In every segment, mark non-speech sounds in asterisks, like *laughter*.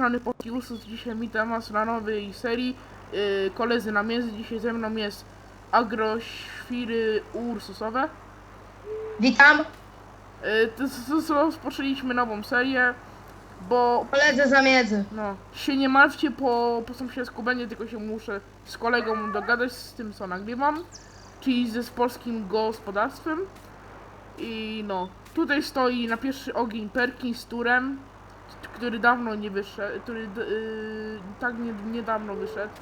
strony Pokiusus, dzisiaj witam was na nowej serii. Yy, koledzy na między, dzisiaj ze mną jest Agroświry Ursusowe. Witam, Yy, to, to, to rozpoczęliśmy nową serię, bo koledzy zamiedzy. no, się nie martwcie po, po sąsiedzku będzie, tylko się muszę z kolegą dogadać z tym co nagrywam, czyli ze z polskim gospodarstwem. I no, tutaj stoi na pierwszy ogień Perkins z turem, który dawno nie wyszedł, który d- yy, tak nie, niedawno wyszedł.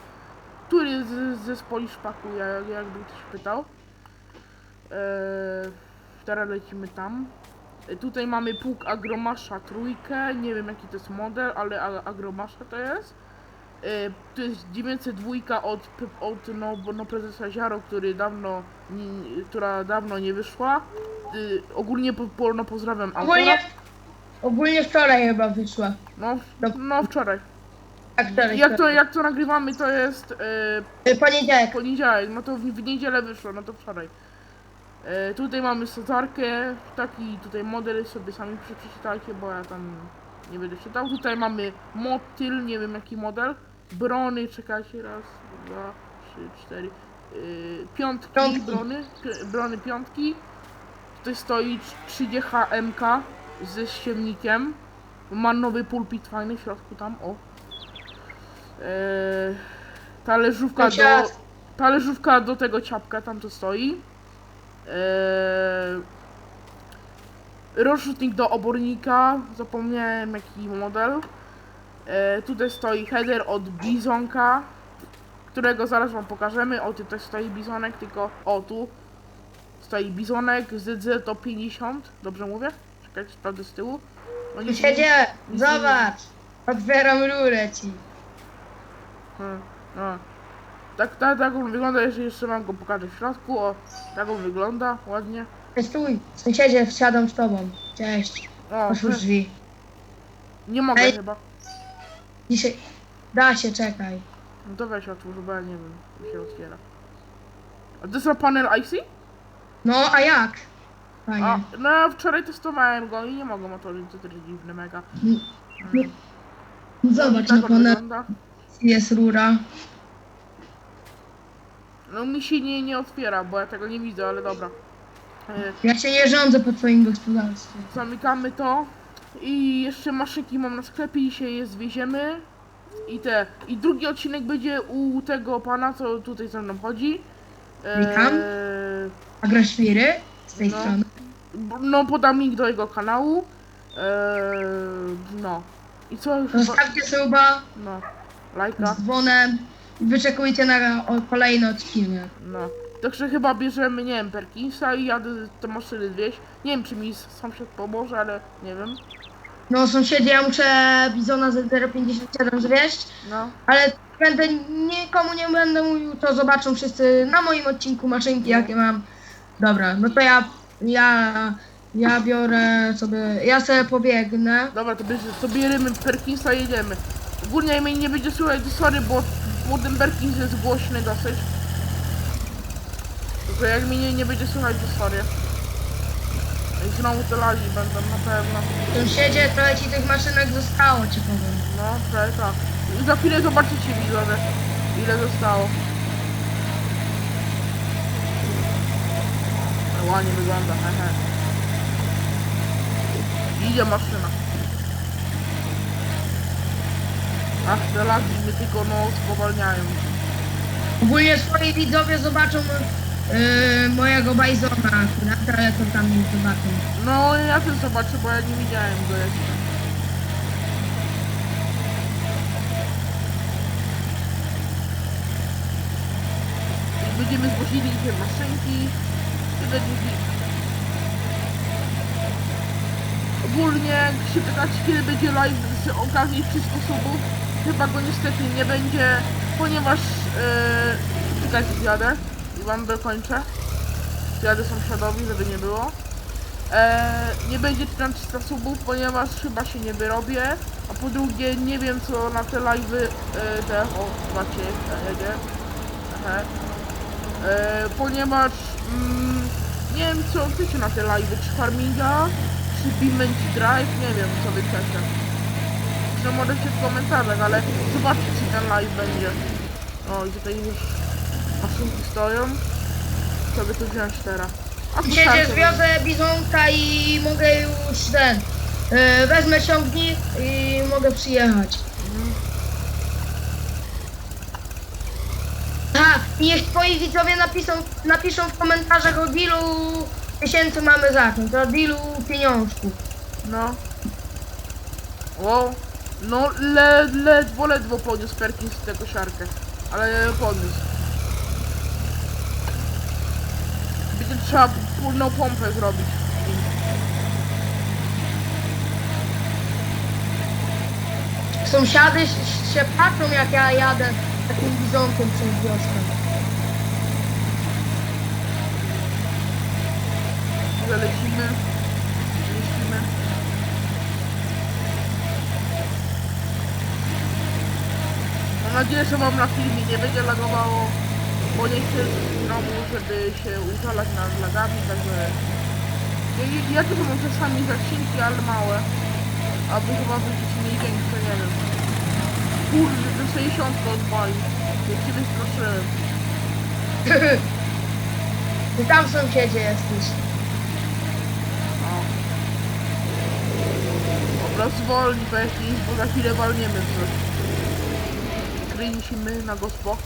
Który z, ze Spoli szpaku, jak, jakby ktoś pytał. Eee, teraz lecimy tam. Tutaj mamy pług Agromasza trójkę, nie wiem jaki to jest model, ale Agromasza to jest. E, To jest 902 od, od no, no prezesa Ziaro, który dawno, nie, która dawno nie wyszła. E, Ogólnie po, po, no, pozdrawiam autora. Ogólnie, ogólnie wczoraj chyba wyszła. No, No. no wczoraj. Tak, wczoraj. Jak to, jak to nagrywamy to jest e, Y, Poniedziałek. poniedziałek, no to w, w niedzielę wyszło, no to wczoraj. E, tutaj mamy sotarkę, taki tutaj model sobie sami prze- przeczytajcie, bo ja tam nie będę czytał. Tutaj mamy motyl, nie wiem jaki model. Brony, czekajcie, raz, dwa, trzy, cztery. Yy, piątki, Piątki. brony, brony piątki. Tutaj stoi 30 MK ze ściemnikiem. Ma nowy pulpit fajny w środku tam, o. Eee, talerzówka do, talerzówka do tego ciapka, tam to stoi. Eee, rozrzutnik do obornika, zapomniałem jaki model. Eee, tutaj stoi header od Bizonka, którego zaraz wam pokażemy. O, tutaj stoi Bizonek, tylko o tu stoi Bizonek ZZ to 50, dobrze mówię? Czekajcie, sprawdzę z tyłu. No nic- Siedzie, zobacz. Otwieram rurę ci. Hmm, no. Tak, tak, tak on wygląda, jeszcze, jeszcze wam go pokażę w środku, o, tak on wygląda, ładnie. Ej, Stój, sąsiedzie, wsiadam z tobą. Cześć. O, Otwórz drzwi. nie mogę Ej. chyba. Dzisiaj... Da się, czekaj. No to weź otwórz, bo ja nie wiem, jak się otwiera. A to jest na panel IC? No, a jak? A, Fajnie. no ja wczoraj testowałem go i nie mogę otworzyć, to też dziwne mega. Mm. Zobacz, tak jak on wygląda. jest rura. No mi się nie, nie otwiera, bo ja tego nie widzę, ale dobra. E, Ja się nie rządzę po twoim gospodarstwie. zamykamy to. I jeszcze maszynki mam na sklepie i się je zwieziemy. I te. I drugi odcinek będzie u tego pana, co tutaj ze mną chodzi. Witam. Eee, Agroświry z tej No. strony. b- no, podam link do jego kanału. Eee, no. I co? Chyba, Zostawcie suba no. Lajka. z dzwonem wyczekujcie na o, kolejny odcinek. No. Także chyba bierzemy, nie wiem, Perkinsa i jadę te maszyny zwieść. Nie wiem, czy mi sąsiad pomoże, ale nie wiem. No sąsiedzie, ja muszę Bizona z 057 zwieść, No. ale będę nikomu nie będę mówił, to zobaczą wszyscy na moim odcinku maszynki jakie mam. Dobra, no to ja, ja, ja biorę sobie, ja sobie pobiegnę. Dobra, to, bierze, to bierzemy Perkinsa i jedziemy. Ogólnie mnie nie będzie słuchać, to sorry, bo, Perkins jest głośny dosyć. Tylko jak mnie nie, nie będzie słuchać, to sorry. I znowu to lali będą na pewno. Sąsiedzie, trochę ci tych maszynek zostało, ci powiem. No, tak, tak. I za chwilę zobaczycie widzowie, ile zostało. Ładnie wygląda, hehe. Idzie maszyna. Ach, te lagi mnie tylko no spowalniają. Ogólnie swoi widzowie zobaczą yy, mojego Bajzona akurat, ale to tam nie zobaczą. No, ja też zobaczę, bo ja nie widziałem go jeszcze. I będziemy zwozili te maszynki i będzie git. Ogólnie, jak się pytacie, kiedy będzie live z okazji 300 subów, chyba go niestety nie będzie, ponieważ yy, czekajcie, zjadę i wam dokończę. Zjadę sąsiadowi, żeby nie było. E, nie będzie 1300 subów, ponieważ chyba się nie wyrobię. A po drugie, nie wiem co na te live'y e, te, o, zobaczcie, e, jedzie. Aha. E, ponieważ mm, nie wiem co chcecie na te live'y, czy farminga, czy Beamment Drive, nie wiem co wy chcecie. No możecie w komentarzach, ale zobaczcie czy ten live będzie. O i tutaj już maszynki stoją. By tu wziąć teraz? A Dzisiaj zwiozę bizonka i mogę już ten. e, wezmę ciągnik i mogę przyjechać. A, i niech twoi widzowie napiszą, napiszą w komentarzach od ilu tysięcy mamy zacząć, od ilu pieniążków. No. Wow. No le, ledwo, ledwo podniósł Perkins tę kosiarkę. Ale podniósł. Będzie trzeba pełną pompę zrobić. Sąsiady się patrzą jak ja jadę takim bizonkiem przez wioskę. Że lecimy. Lecimy. Mam nadzieję, że wam na filmie nie będzie lagowało, bo nie chcę znowu, żeby się użalać nad lagami, także... Ja, ja tu mam czasami zacinki, ale małe. A wy chyba będziecie mieli większe, nie wiem. Kurde, to 60 odpalił. Jak cię wystraszyłem. *laughs* Ty tam sąsiedzie jesteś. O. Dobra, zwolnij Becky, bo za chwilę walniemy coś. Kręcimy na gospo.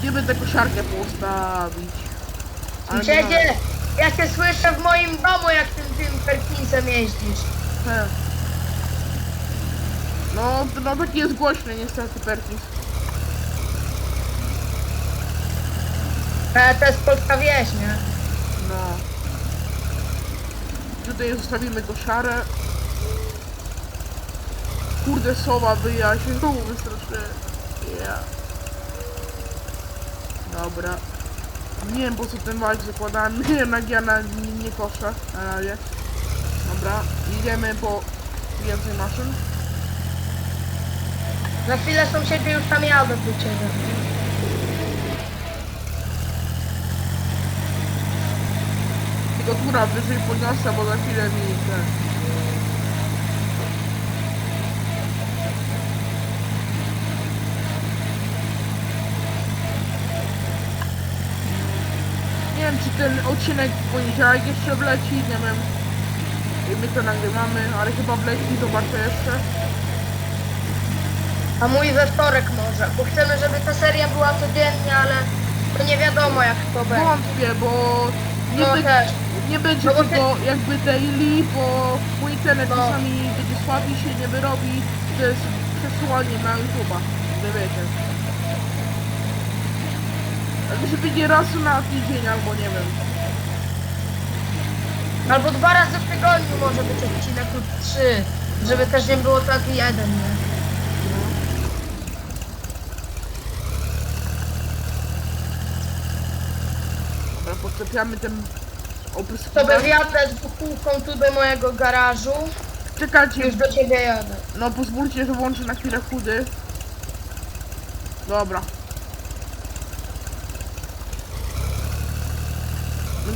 Gdzie by tę kosiarkę postawić? Ale Sąsiedzie, ja cię słyszę w moim domu jak tym, tym Perkinsem jeździsz. He. No, no taki jest głośny niestety Perkins. E, to jest polska wieś, nie? No. Tutaj zostawimy kosiarę. Kurde sowa wyja się znowu wystraszyłem. Yeah. Dobra. Nie wiem po co ten walcz zakładałem. Jednak ja na, nie, nie koszę na razie. Dobra. Idziemy po więcej maszyn. Za chwilę sąsiedzie już tam jadę do ciebie. Tylko tura wyżej podniosę, bo za chwilę mi ten... wiem, czy ten odcinek w poniedziałek jeszcze wleci, nie wiem. I my to nagrywamy, ale chyba wleci, zobaczę jeszcze. A mój we wtorek może, bo chcemy, żeby ta seria była codziennie, ale to nie wiadomo jak to będzie. Wątpię, bo nie, No be, też. nie będzie No tego jakby daily, bo bo internet No. czasami będzie słaby się nie wyrobi. To jest przesyłanie na YouTube'a, że wiecie. Ale żeby nie raz na tydzień albo nie wiem. Albo dwa razy w tygodniu może być odcinek lub trzy, żeby też nie było tak jeden, nie? Dobra, podczepiamy ten To opryskiwacz. by jadę z buchówką tu do mojego garażu, Czekajcie, już do ciebie jadę. no pozwólcie, że włączę na chwilę chudy. Dobra.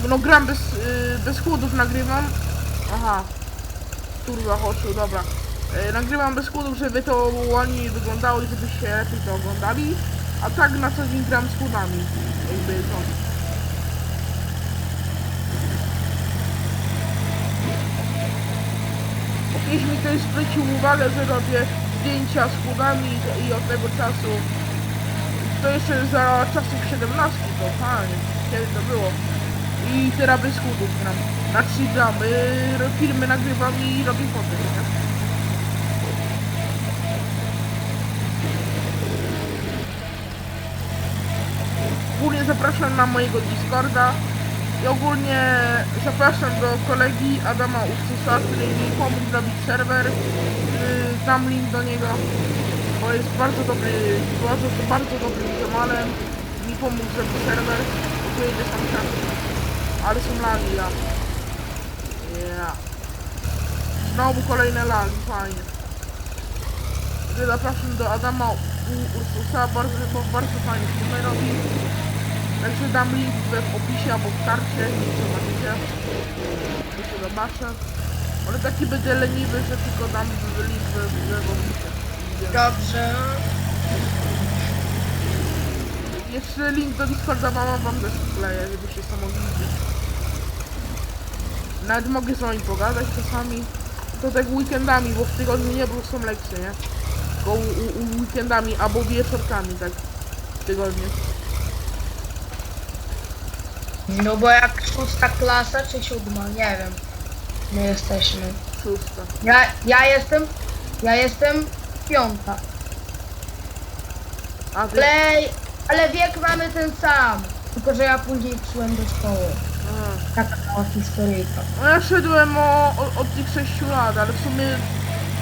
No, gram bez, y, bez chudów, nagrywam. Aha. Turbo oczu, dobra. Y, nagrywam bez chudów, żeby to ładniej wyglądało i żebyście lepiej to oglądali. A tak na co dzień gram z chudami. Jakby no. Kiedyś mi ktoś zwrócił uwagę, że robię zdjęcia z chudami i od tego czasu to jeszcze za czasów 17 to fajnie, kiedy to było. I teraz bez chudów gram. Znaczy gram, y, filmy nagrywam i robię foty, nie? Ogólnie zapraszam na mojego Discorda i ogólnie zapraszam do kolegi Adama Ursusa, który mi pomógł zrobić serwer. Yy, dam link do niego, bo jest bardzo dobry, bardzo, bardzo dobrym ziomalem. Mi pomógł zrobić serwer, pojedzie sam czas. Ale są lagi, ja. Yeah. Znowu kolejne lagi, fajnie. Gdy Zapraszam do Adama u Ursusa, bardzo, bo bardzo fajnie filmy robi. Także dam link w opisie albo w karcie, nie zobaczycie. To się zobaczę. Ale taki będzie leniwy, że tylko dam link w opisie. Dobrze. Jeszcze link do Discorda mama wam też wkleję, żebyście to mogli widzieć. Nawet mogę z wami pogadać czasami. To tak weekendami, bo w tygodniu nie było są lekcje, nie? Tylko u, u, weekendami albo wieczorkami, tak. W tygodniu. No bo jak szósta klasa czy siódma, nie wiem. My jesteśmy. Szósta. Ja, ja jestem, ja jestem piąta. A ty? Ale, ale wiek mamy ten sam. Tylko, że ja później szłem do szkoły. Aha. Taka mała historyjka. No ja szedłem o, o, od tych 6 lat, ale w sumie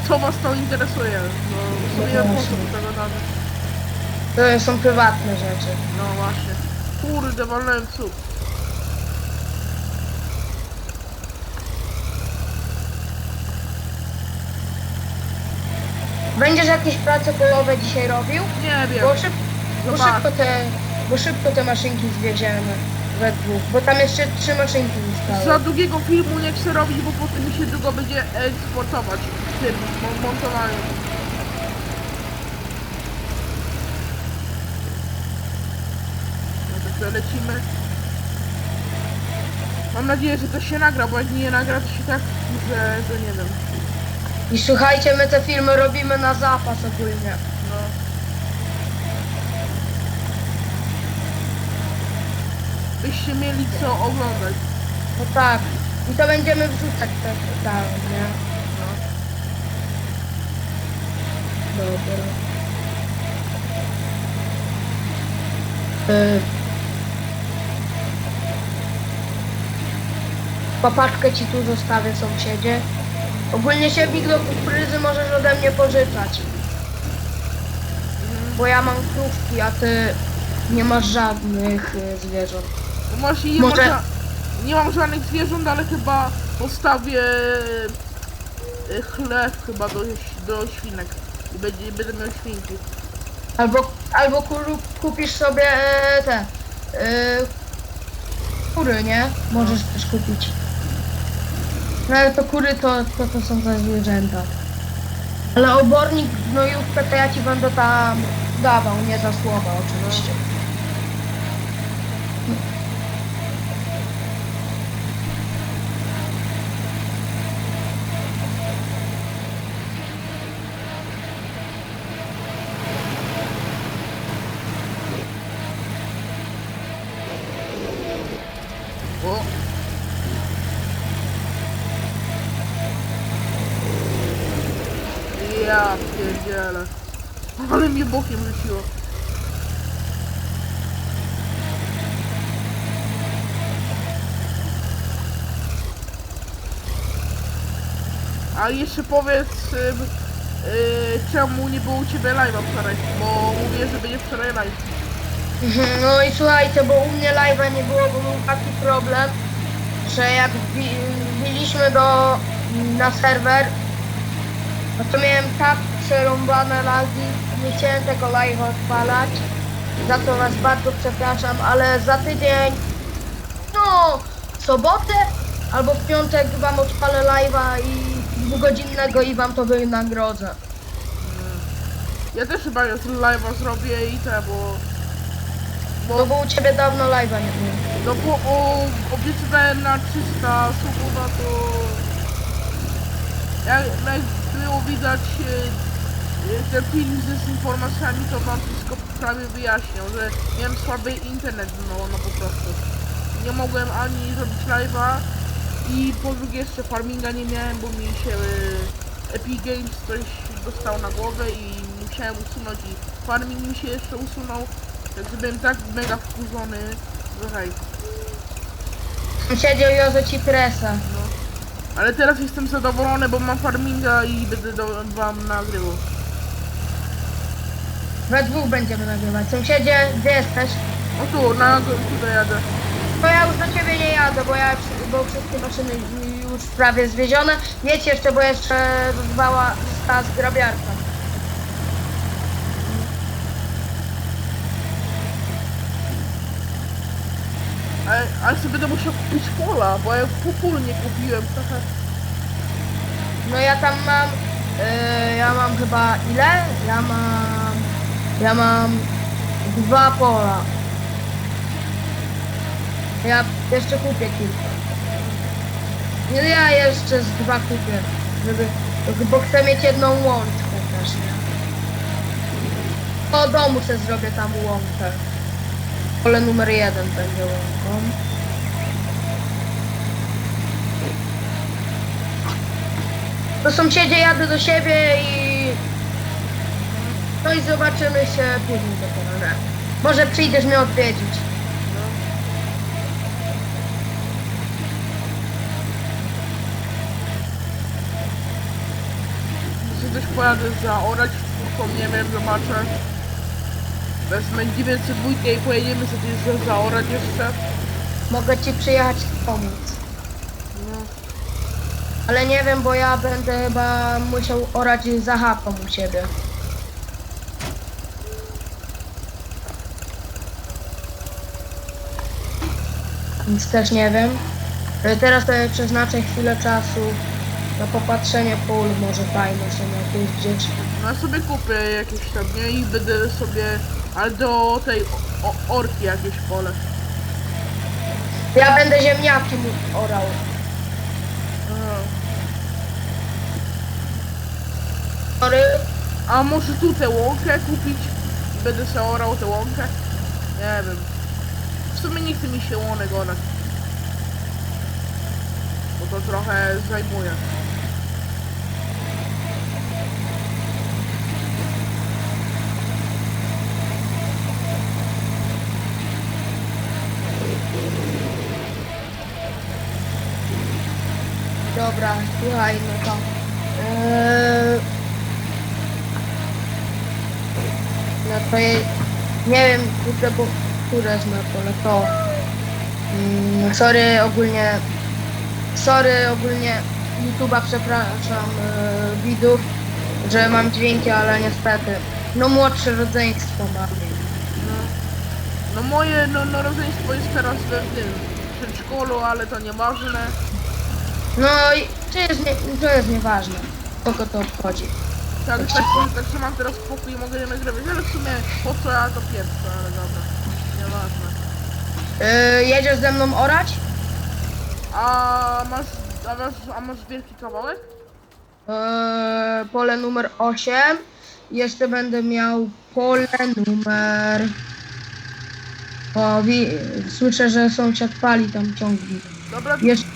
co was to interesuje? No w sumie po co do tego nawet? To są prywatne rzeczy. No właśnie. Kurde, walnąłem cud. Będziesz jakieś prace polowe dzisiaj robił? Nie wiem. Bo, szyb, bo, szybko te, bo szybko te maszynki zwieziemy we dwóch. Bo tam jeszcze trzy maszynki Za zostały. długiego filmu nie chcę robić, bo potem mi się długo będzie eksportować tym mon- montowaniem. No to lecimy. Mam nadzieję, że to się nagra, bo jak nie nagra, to się tak, że, że nie wiem. I słuchajcie, my te filmy robimy na zapas ogólnie. Byście mieli co oglądać. No tak. I to będziemy wrzucać też tam, nie? No. Dobra. Y... Papaczkę ci tu zostawię sąsiedzie. Ogólnie siewnik do kukurydzy możesz ode mnie pożyczać. Bo ja mam krówki, a ty nie masz żadnych y, zwierząt. No Właśnie nie, Może- nie mam żadnych zwierząt, ale chyba postawię e, chleb chyba do, do świnek. I będzie, będę miał świnki. Albo, albo kupisz sobie e, te e, kury, nie? Możesz też kupić. No ale to kury to, to, to są za zwierzęta. Ale obornik gnojówkę to ja ci będę tam dawał, nie za słowa oczywiście. O! Ja pierdzielę. Ale mnie bokiem rzuciło. A jeszcze powiedz, y, y, czemu nie było u Ciebie live'a wczoraj? Bo mówię, że będzie wczoraj live. Mhm, No i słuchajcie, bo u mnie live'a nie było, bo był taki problem, że jak wbi- wbiliśmy do, na serwer, no to miałem tak przerąbane lagi, nie chciałem tego live'a odpalać, za to was bardzo przepraszam, ale za tydzień, no, w sobotę albo w piątek wam odpalę live'a i dwugodzinnego i wam to wynagrodzę. Ja też chyba już live'a zrobię i te, bo... No bo u ciebie dawno live'a nie było. No bo o, obiecywałem na 300 subów, a to... Jak, jak było widać e, e, ten film z informacjami, to wam wszystko prawie wyjaśniał, że miałem słaby internet, no, no po prostu. Nie mogłem ani zrobić live'a i po drugie jeszcze farminga nie miałem, bo mi się e, Epic Games coś dostał na głowę i musiałem usunąć i farming mi się jeszcze usunął. Także byłem tak mega wkurzony, hej. Siedział Jozo ci presa. No. Ale teraz jestem zadowolony, bo mam farminga i będę do, wam nagrywał. We dwóch będziemy nagrywać. Sąsiedzie, gdzie jesteś? O tu, na tutaj jadę. To ja już do ciebie nie jadę, bo ja bo wszystkie maszyny już prawie zwiezione. Jedź jeszcze, bo jeszcze została ta zgrabiarka. Ale, ale sobie będę musiał kupić pola, bo ja pól nie kupiłem trochę. No ja tam mam, yy, ja mam chyba ile? Ja mam, ja mam dwa pola. Ja jeszcze kupię kilka. Nie, Ja jeszcze z dwa kupię, żeby, bo chcę mieć jedną łączkę też, nie? Po domu sobie zrobię tam łąkę. Pole numer jeden będzie łąką. To sąsiedzie jadę do siebie i... No i zobaczymy się później dopiero, nie? Może przyjdziesz mnie odwiedzić. Czy też pojadę zaorać czwórką, nie wiem, zobaczę. Wezmę 902 i pojedziemy sobie za- zaorać jeszcze. Mogę ci przyjechać pomóc. No. Ale nie wiem, bo ja będę chyba musiał orać za chatą u ciebie. Więc też nie wiem. Ale Teraz sobie przeznaczę chwilę czasu na popatrzenie pól, może fajne są jakieś gdzieś. No ja sobie kupię jakieś tam, nie? I będę sobie... Ale do tej o, orki jakieś pole. Ja będę ziemniaki mu orał. Sorry, A może tu tę łąkę kupić? Będę sobie orał tę łąkę? Nie wiem. W sumie nie chce mi się łonek orać. Bo to trochę zajmuje. Dobra, słuchaj, no to. Eee, no to je, nie wiem, kurde, bo które na pole, to. Mm, sorry ogólnie. Sorry ogólnie YouTube'a, przepraszam widzów, że mam dźwięki, ale niestety. No młodsze rodzeństwo mam. No, no moje no, no rodzeństwo jest teraz w tym przedszkolu, ale to nieważne. No i jest nie, to jest nieważne. Kogo to obchodzi. Tak, tak, tak, że mam teraz spokój i mogę nagrywać, ale w sumie po co ja to pierwsze, ale dobra. Nieważne. Yy, jedziesz ze mną orać? A masz, a masz, a masz wielki kawałek? Eee, pole numer 8. Jeszcze będę miał pole numer. O, wi- słyszę, że sąsiad pali tam ciągnik. Dobra, Jeszcze...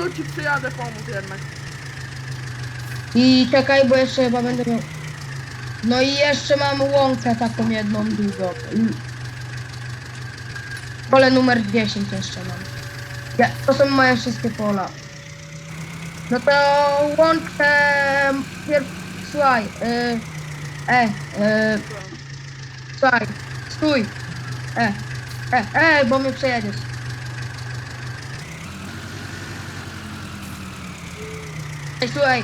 tu ci przyjadę pomóc jednak. I czekaj, bo jeszcze chyba będę miał. No i jeszcze mam łąkę taką jedną długą. Pole numer 10 jeszcze mam. Ja, to są moje wszystkie pola. No to łączkę. Pier... Słuchaj, y... e, y... słuchaj, stój. E, e, e, bo mnie przejedziesz. Ej, Słuchaj,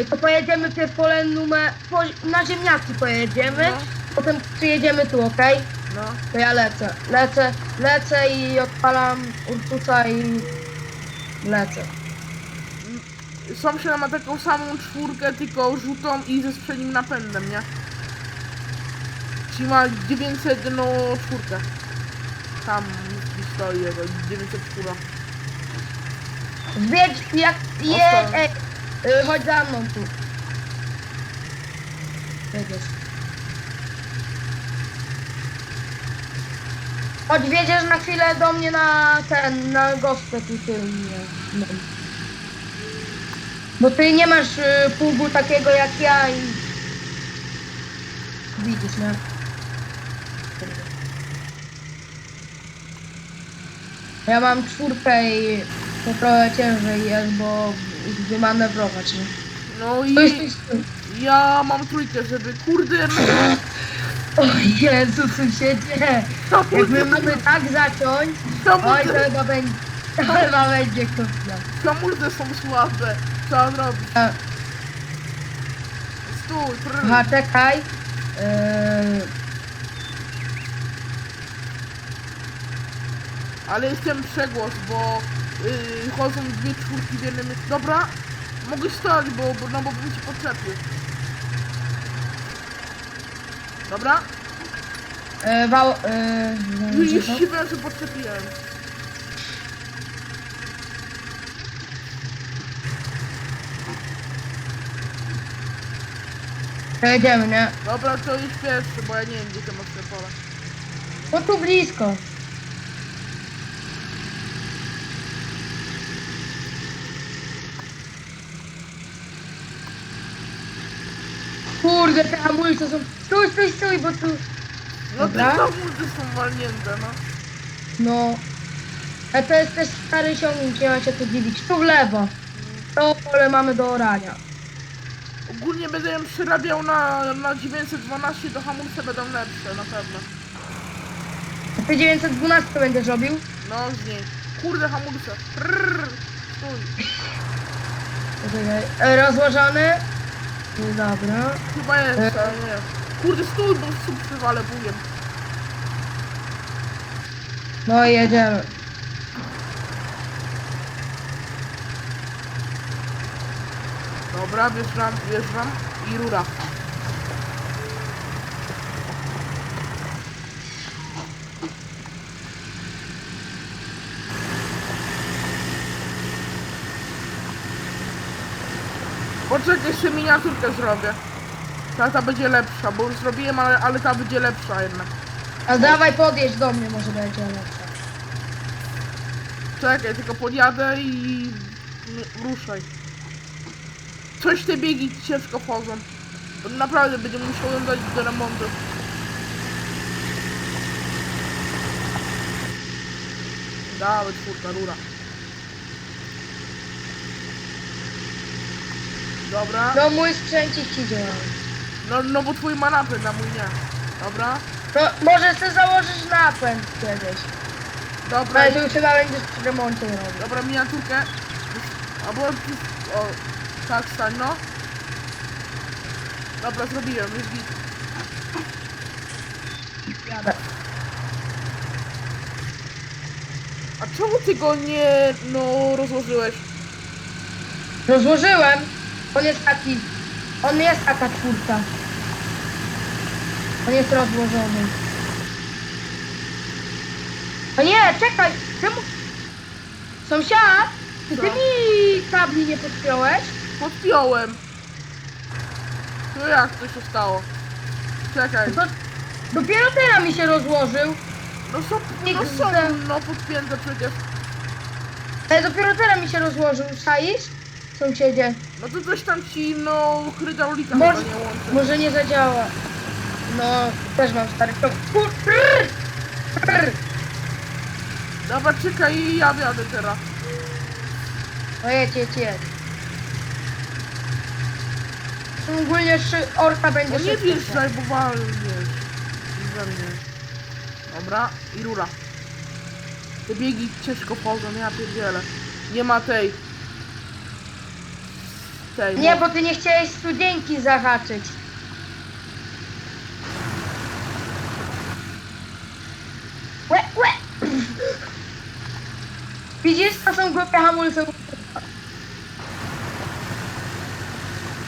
y, to pojedziemy pierw pole numer... Po, na ziemniaki pojedziemy, No. potem przyjedziemy tu, okej? No. To ja lecę, lecę, lecę i odpalam Ursusa i lecę. Sąsiad ma taką samą czwórkę, tylko żółtą i ze przednim napędem, nie? Czyli ma 900 no czwórkę. Tam stoi jego 904. Zwiedź, jak je, ej, y, chodź za mną tu. Jedziesz. Chodź, wiedziesz na chwilę do mnie na ten, na gospę tu tylnie. No. Bo ty nie masz y, pługu takiego jak ja i... Widzisz, nie? Ja mam czwórkę i to trochę ciężej jest, bo wymanewrować, nie? No i ja mam trójkę, żeby kurde... O Jezu, co się dzieje? Jak my mamy tak zaciąć, oj to Hamulce, chyba będzie, to chyba będzie kopia. hamulce są słabe. Trzeba zrobić. E, Stój, prr. Aha, czekaj. Eee, Ale jestem przegłos, bo yy, chodzą dwie czwórki w jednym. Dobra, mogę stać, bo, bo, no, bo bym ci podczepił. Dobra, e, wał, e, już już co? się wiem, że podczepiłem. Jedziemy, nie? Dobra, to już pierwszy, bo ja nie wiem, gdzie to masz te pole. No tu blisko. Kurde, te hamulce są... Stój, stój, stój, bo tu... No te Dobra. hamulce są walnięte, no. No... A to jest też stary ciągnik, nie ma się tu dziwić. Tu w lewo. To pole mamy do orania. Ogólnie będę ją przerabiał na, na 912, to hamulce będą lepsze, na pewno. A ty 912 będziesz robił? No z niej. Kurde, hamulce. Prrr. Stój. Poczekaj. E, Rozłożony. No Dobra. Chyba jest, ale nie. Kurde, stój, bo stóp przywalę bujem. No i jedziemy. Dobra, wjeżdżam, wjeżdżam i rura. Poczekaj, jeszcze miniaturkę zrobię. Ta, ta będzie lepsza, bo już zrobiłem, ale, ale ta będzie lepsza jednak. A dawaj podjedź do mnie, może będzie lepsze. Czekaj, tylko podjadę i ruszaj. Coś te biegi ciężko wchodzą. Naprawdę będziemy musiał ją dać do remontu. Dawaj, czwórka, rura. Dobra. No mój sprzęcik ci działa. No, no bo twój ma napęd, a mój nie. Dobra. No może sobie założysz napęd kiedyś. Dobra. Ale to już chyba będziesz przy remoncie robił. Dobra, miniaturkę. Albo... O, tak, stań, no. Dobra, zrobiłem, jest git. Jadę. A czemu ty go nie, no, rozłożyłeś? Rozłożyłem. On jest taki. On jest taka czwórka. On jest rozłożony. O nie, czekaj! Czemu? Sąsiad! Czy ty Co? mi kabli nie podpiąłeś? Podpiąłem. No jak to się stało? Czekaj. No to dopiero teraz mi się rozłożył. No są, no są, no podpięte przecież. Ale dopiero teraz mi się rozłożył, czaisz? Sąsiedzie. No to coś tam ci, no, hydraulika Może, chyba nie łączy. może nie zadziała. No, też mam stary ciąg. Kur- prr, prr. Dobra, czekaj, ja wiadę teraz. No jedź, jedź, jedź. Ogólnie szy- orka będzie No nie szybko. wjeżdżaj, bo walniesz. We mnie. Dobra, i rura. Te biegi ciężko wchodzą, ja pierdzielę. Nie ma tej. Tej. Nie, no. bo ty nie chciałeś studzienki zahaczyć. Łe, łe. Widzisz, to są głupie hamulce.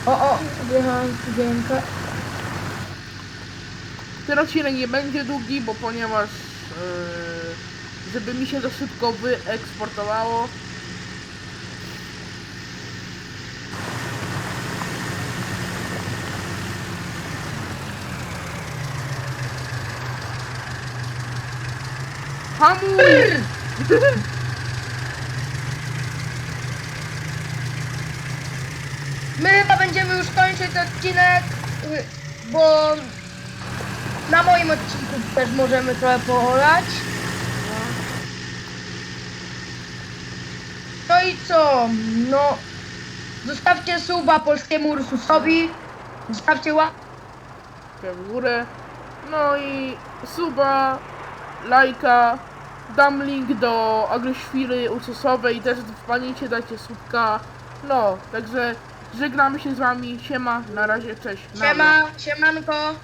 O, o, wjechałem w studzienkę. Ten odcinek nie będzie długi, bo ponieważ yy, żeby mi się to szybko wyeksportowało. Hamuj! My chyba będziemy już kończyć odcinek, y, bo na moim odcinku też możemy trochę poorać. No i co? No, zostawcie suba polskiemu Ursusowi, zostawcie łapkę w górę. No i suba, lajka, dam link do agroświry ucosowej, też wpadnijcie, dajcie słupka. No, także żegnamy się z wami, siema, na razie, cześć. Siema, siemanko.